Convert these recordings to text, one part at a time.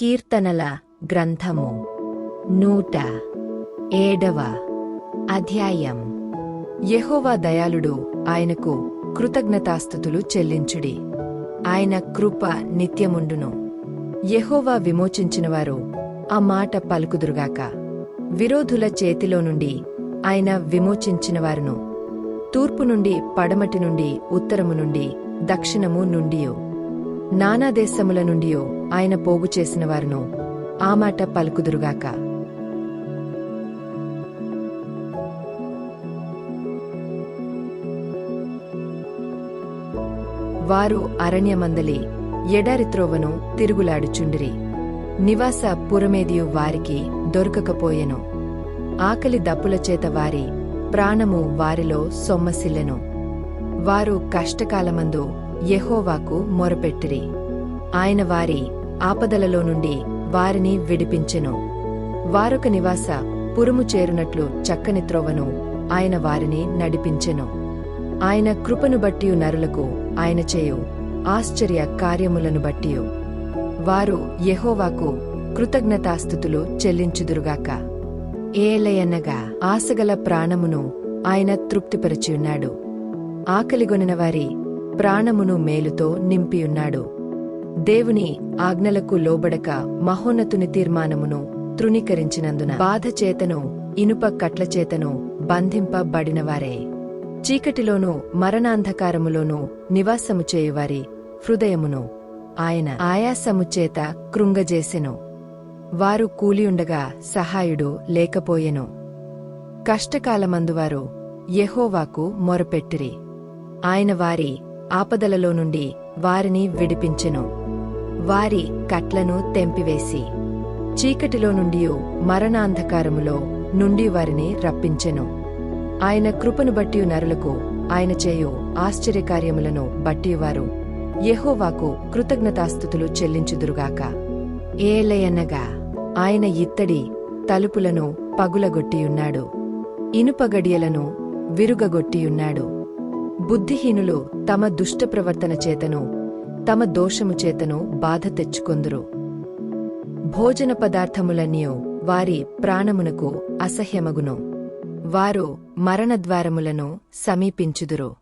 కీర్తనల గ్రంథము. నూట ఏడవ అధ్యాయం. యహోవా దయాళుడు ఆయనకు కృతజ్ఞతాస్థుతులు చెల్లించుడి. ఆయన కృప నిత్యముండును. యహోవా విమోచించినవారు ఆ మాట పలుకుదురుగాక. విరోధుల చేతిలో నుండి ఆయన విమోచించినవారును. తూర్పు నుండి పడమటి నుండి ఉత్తరము నుండి దక్షిణము నుండియో. నానా దేశముల నుండియో ఆయన పోగు చేసిన వారును ఆ మాట పలుకుదురుగాక. వారు అరణ్యమందలి ఎడారి త్రోవను తిరుగులాడుచుండిరి. నివాస పురమేదియు వారికి దొరకకపోయెను. ఆకలి దప్పుల చేత వారి ప్రాణము వారిలో సొమ్మసిల్లెను. వారు కష్టకాలమందు యెహోవాకు మొరపెట్టిరి. ఆయన వారి ఆపదలలో నుండి వారిని విడిపించెను. వారొక నివాస పురుము చేరునట్లు చక్కని త్రోవను ఆయన వారిని నడిపించెను. ఆయన కృపను బట్టియు నరులకు ఆయన చేయు ఆశ్చర్య కార్యములను బట్టియు. వారు యెహోవాకు కృతజ్ఞతాస్థుతులు చెల్లించుదురుగాక. ఏలయన్నగా ఆశగల ప్రాణమును ఆయన తృప్తిపరచియున్నాడు. ఆకలిగొనిన వారి ప్రాణమును మేలుతో నింపియున్నాడు. దేవుని ఆజ్ఞలకు లోబడక మహోన్నతుని తీర్మానమును తృణీకరించినందున బాధచేతను ఇనుప కట్లచేతను బంధింపబడినవారే. చీకటిలోనూ మరణాంధకారములోనూ నివాసము చేయువారి హృదయమును ఆయన ఆయాసము చేత కృంగజేసెను. వారు కూలియుండగా సహాయుడు లేకపోయెను. కష్టకాలమందువారు యెహోవాకు మొరపెట్టిరి. ఆయన వారి ఆపదలలో నుండి వారిని విడిపించెను. వారి కట్లను తెంపివేసి చీకటిలో నుండి మరణాంధకారములో నుండి వారిని రప్పించెను. ఆయన కృపను బట్టి నరులకు ఆయన చేయు ఆశ్చర్యకార్యములను బట్టివారు యహోవాకు కృతజ్ఞతాస్థుతులు చెల్లించుదురుగాక. ఏలయనగా ఆయన ఇత్తడి తలుపులను పగులగొట్టియున్నాడు. ఇనుపగడియలను విరుగగొట్టియున్నాడు. బుద్ధిహీనులు తమ దుష్ట ప్రవర్తన చేతను తమ దోషము చేతను బాధ తెచ్చుకొందురు. భోజన పదార్థములన్నీ వారి ప్రాణమునకు అసహ్యమగును. వారు మరణద్వారములను సమీపించుదురు.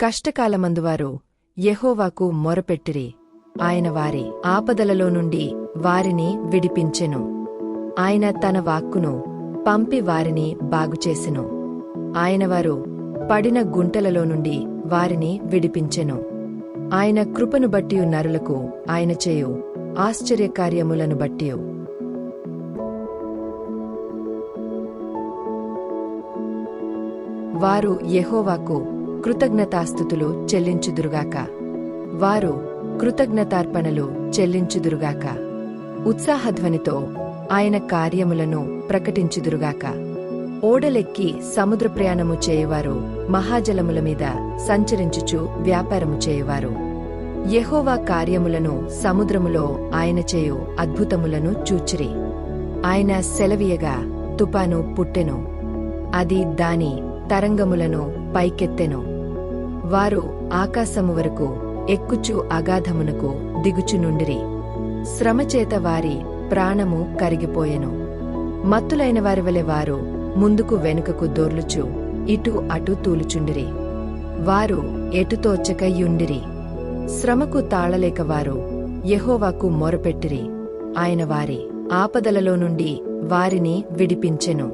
కష్టకాలమందువారు యహోవాకు మొరపెట్టిరి. ఆయన వారి ఆపదలలో నుండి వారిని విడిపించెను. ఆయన తన వాక్కును పంపి వారిని బాగుచేసెను. ఆయన వారు పడిన గుంటలలో నుండి వారిని విడిపించెను. ఆయన కృపను బట్టి నరులకు ఆయన చేయు ఆశ్చర్యకార్యములను బట్టి వారు యహోవాకు కృతజ్ఞతాస్థుతులు చెల్లించుదురుగాక. వారు కృతజ్ఞతార్పణలు చెల్లించుదురుగాక. ఉత్సాహధ్వనితో ఆయన కార్యములను ప్రకటించుదురుగాక. ఓడలెక్కి సముద్ర ప్రయాణము చేయవారు మహాజలముల మీద సంచరించుచు వ్యాపారము చేయువారు. యహోవా కార్యములను సముద్రములో ఆయన చేయు అద్భుతములను చూచిరి. ఆయన సెలవీయగా తుపాను పుట్టెను. అది దాని తరంగములను పైకెత్తెను. వారు ఆకాశము వరకు ఎక్కుచు అగాధమునకు దిగుచునుండిరి శ్రమచేత వారి ప్రాణము కరిగిపోయెను. మత్తులైన వారి వలె వారు ముందుకు వెనుకకు దొర్లుచు ఇటు అటు తూలుచుండిరి. వారు ఎటుతోచక యుండిరి శ్రమకు తాళలేక వారు యహోవాకు మొరపెట్టిరి. ఆయన వారి ఆపదలలో నుండి వారిని విడిపించెను.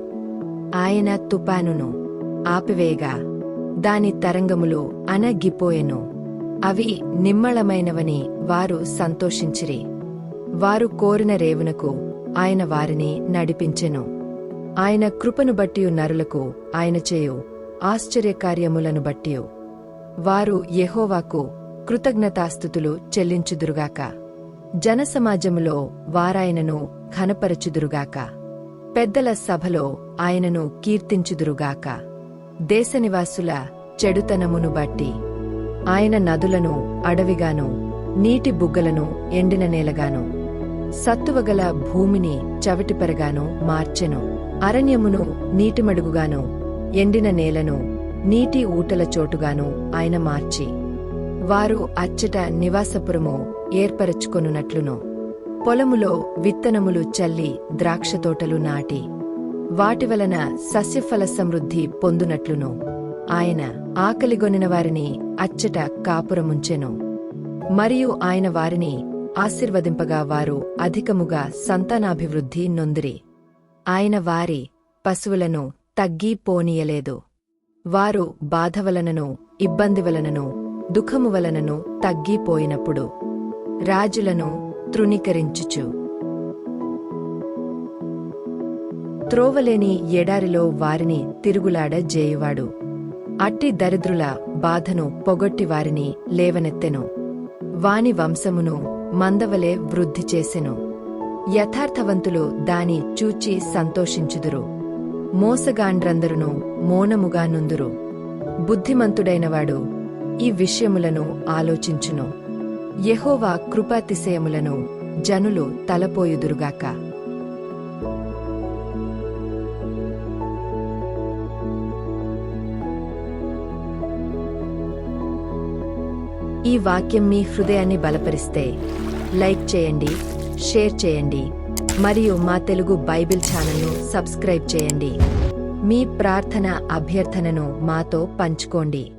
ఆయన తుపానును ఆపివేయగా దాని తరంగములు అనగిపోయెను అవి నిమ్మళమైనవని వారు సంతోషించిరి. వారు కోరిన రేవునకు ఆయన వారిని నడిపించెను. ఆయన కృపను బట్టి నరులకు ఆయన చేయు. ఆశ్చర్యకార్యములను బట్టి వారు యెహోవాకు కృతజ్ఞతాస్థుతులు చెల్లించుదురుగాక. జనసమాజములో వారాయనను ఘనపరచుదురుగాక. పెద్దల సభలో ఆయనను కీర్తించుదురుగాక. దేశనివాసుల చెడుతనమును బట్టి ఆయన నదులను అడవిగాను నీటి బుగ్గలను ఎండిన నేలగాను సత్తువగల భూమిని చవిటిపరగాను మార్చెను అరణ్యమును నీటిమడుగుగాను ఎండిన నేలను నీటి ఊటల చోటుగాను ఆయన మార్చి వారు అచ్చట నివాసపురము ఏర్పరచుకొనున్నట్లును. పొలములో విత్తనములు చల్లి ద్రాక్ష తోటలు నాటి వాటి వలన సస్యఫల సమృద్ధి పొందునట్లును. ఆయన ఆకలిగొనిన వారిని అచ్చట కాపురముంచెను. మరియు ఆయన వారిని ఆశీర్వదింపగా వారు అధికముగా సంతానాభివృద్ధి నొందిరి. ఆయన వారి పశువులను తగ్గి పోనీయలేదు వారు బాధ వలనను ఇబ్బంది వలనను దుఃఖము వలనను తగ్గిపోయినప్పుడు రాజులను తృణీకరించుచు. త్రోవలేని ఎడారిలో వారిని తిరుగులాడ జేయువాడు. అట్టి దరిద్రుల బాధను పొగొట్టి వారిని లేవనెత్తెను. వాని వంశమును మందవలే వృద్ధి చేసెను. యథార్థవంతులు దాని చూచి సంతోషించుదురు. మోసగాండ్రందరును మోనముగా నుందురు బుద్ధిమంతుడైనవాడు ఈ విషయములను ఆలోచించును. యహోవా కృపాతిశయములను జనులు తలపోయుదురుగాక. ఈ వాక్యం మీ హృదయాన్ని బలపరిస్తే లైక్ చేయండి షేర్ చేయండి. మరియు మా తెలుగు బైబిల్ ఛానల్ను సబ్స్క్రైబ్ చేయండి. మీ ప్రార్థన అభ్యర్థనను మాతో పంచుకోండి.